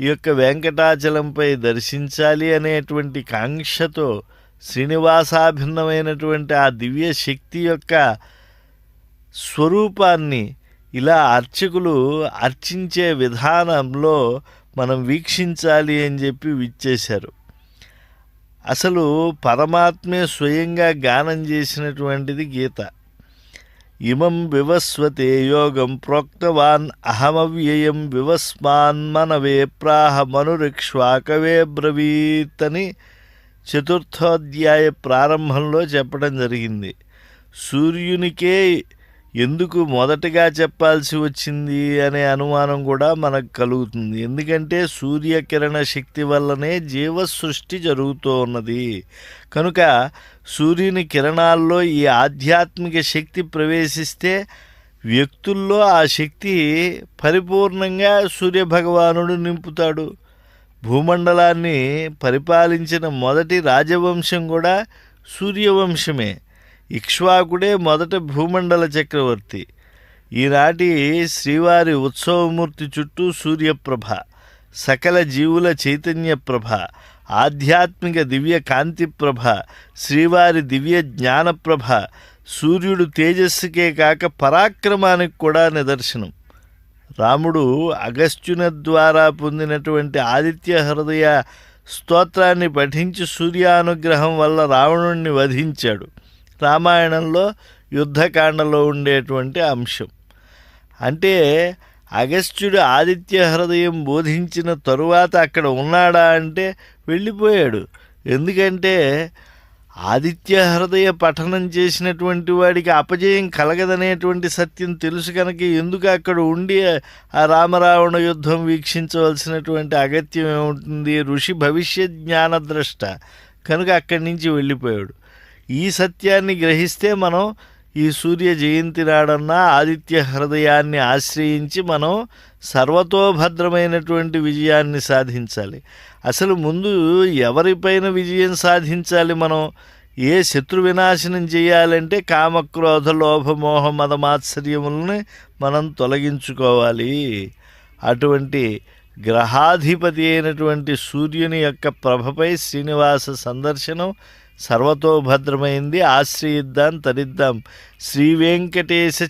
ఈ యొక్క వెంకటాచలంపై దర్శించాలి అనేటువంటి కాంక్షతో శ్రీనివాసాభిన్నమైనటువంటి ఆ దివ్య శక్తి యొక్క స్వరూపాన్ని ఇలా అర్చకులు అర్చించే విధానంలో మనం వీక్షించాలి అని చెప్పి విచ్చేశారు. అసలు పరమాత్మే స్వయంగా గానం చేసినటువంటిది గీత. ఇమం వివస్వతే యోగం ప్రోక్తవాన్ అహమవ్యయం వివస్మాన్ మనవే ప్రాహ మనురిక్ష్వాకవే బ్రవీత్ అని చతుర్థోధ్యాయ ప్రారంభంలో చెప్పడం జరిగింది. సూర్యునికే ఎందుకు మొదటగా చెప్పాల్సి వచ్చింది అనే అనుమానం కూడా మనకు కలుగుతుంది. ఎందుకంటే సూర్యకిరణ శక్తి వల్లనే జీవ సృష్టి జరుగుతూ ఉన్నది. కనుక సూర్యుని కిరణాల్లో ఈ ఆధ్యాత్మిక శక్తి ప్రవేశిస్తే వ్యక్తుల్లో ఆ శక్తి పరిపూర్ణంగా సూర్యభగవానుడు నింపుతాడు. భూమండలాన్ని పరిపాలించిన మొదటి రాజవంశం కూడా సూర్యవంశమే. ఇక్ష్వాకుడే మొదట భూమండల చక్రవర్తి. ఈనాటి శ్రీవారి ఉత్సవమూర్తి చుట్టూ సూర్యప్రభ సకల జీవుల చైతన్య ప్రభ ఆధ్యాత్మిక దివ్య కాంతి ప్రభ శ్రీవారి దివ్య జ్ఞానప్రభ సూర్యుడు తేజస్సుకే కాక పరాక్రమానికి కూడా నిదర్శనం. రాముడు అగస్త్యున ద్వారా పొందినటువంటి ఆదిత్య హృదయ స్తోత్రాన్ని పఠించి సూర్యానుగ్రహం వల్ల రావణుణ్ణి వధించాడు. రామాయణంలో యుద్ధకాండలో ఉండేటువంటి అంశం. అంటే అగస్త్యుడు ఆదిత్య హృదయం బోధించిన తరువాత అక్కడ ఉన్నాడా అంటే వెళ్ళిపోయాడు. ఎందుకంటే ఆదిత్య హృదయ పఠనం చేసినటువంటి వాడికి అపజయం కలగదనేటువంటి సత్యం తెలుసు కనుక ఎందుకు అక్కడ ఉండి ఆ రామరావణ యుద్ధం వీక్షించవలసినటువంటి అగత్యం ఏముంటుంది? ఋషి భవిష్య జ్ఞానద్రష్ట. కనుక అక్కడి నుంచి వెళ్ళిపోయాడు. ఈ సత్యాన్ని గ్రహిస్తే మనం ఈ సూర్య జయంతి నాడన్నా ఆదిత్య హృదయాన్ని ఆశ్రయించి మనం సర్వతోభద్రమైనటువంటి విజయాన్ని సాధించాలి. అసలు ముందు ఎవరిపైన విజయం సాధించాలి మనం? ఏ శత్రు వినాశనం చేయాలంటే కామక్రోధ లోభమోహ మదమాత్సర్యములని మనం తొలగించుకోవాలి. అటువంటి గ్రహాధిపతి అయినటువంటి సూర్యుని యొక్క ప్రభపై శ్రీనివాస సందర్శనం సర్వతోభద్రమైంది ఆశ్రయిద్దాం తరిద్దాం. శ్రీ వెంకటేశ